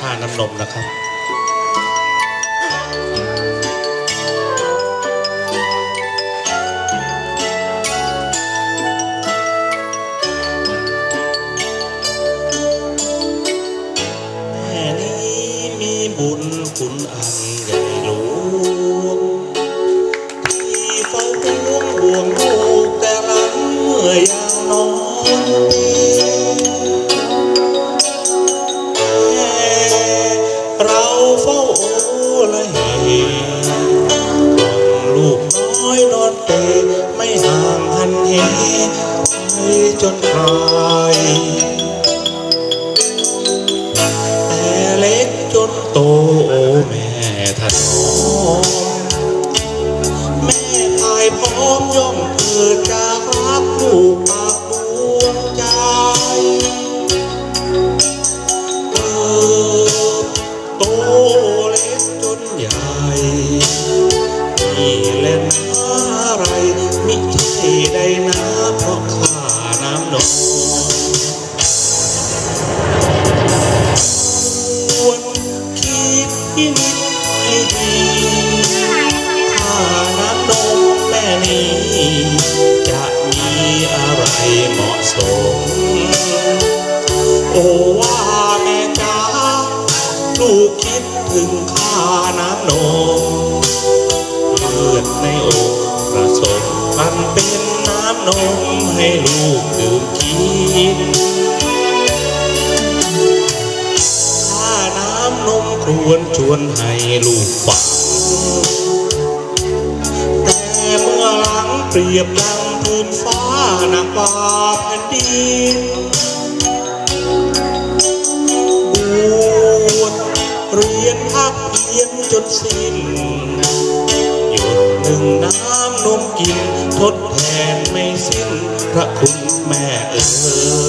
ค่าน้ำนมนะครับ ละเนี่นอะไรมิใช่ได้นะเพราะข้าน้ำนมควรคิดพินิจให้ดีถ้าน้ำนมแม่นี้ จะมีอะไรเหมาะสม โอ้ว่าแม่จ๋าลูกคิดถึงค่าน้ำนม น้มให้ลูกดื่มกินค่าน้ำนมควรชวนให้ลูกฟังแต่เมื่อหลังเปรียบดังพื้นฟ้าหนักกว่าแผ่นดินบวชเรียนพักเพียนจนสิ้นหยดหนึ่งน้ำ นมกินทดแทนไม่สิ้นพระคุณแม่เอ๋ย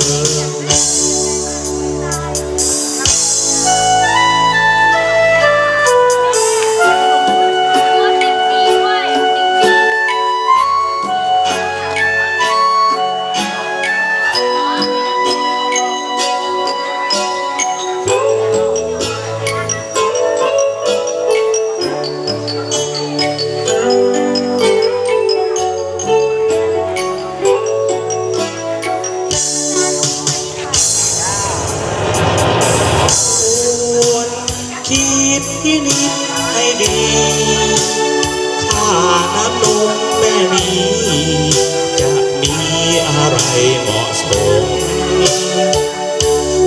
พินิจให้ดีค่าน้ำนมแม่นี้จะมีอะไรเหมาะสม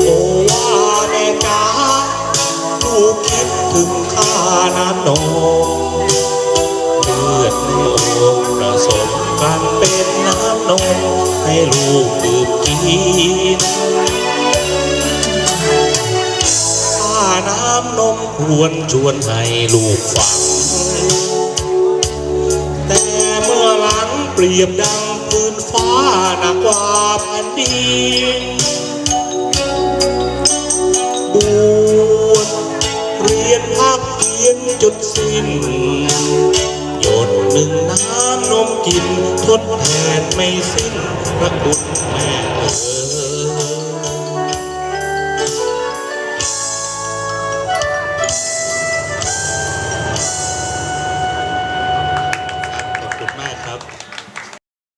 โอว่าแม่จ๋าลูกคิดถึงค่าน้ำนมเลือดในอกผสมกันเป็นน้ำนมให้ลูกดื่มกินค่าน้ำนม ควรชวนให้ลูกฟัง แต่เมื่อหลังเปรียบดังพื้นฟ้าหนักกว่าแผ่นดินบวชเรียนภาคเพียนจนสิ้น หยดหนึ่งน้ำนมกินทดแทนไม่สิ้นพระคุณแม่เอ๋ย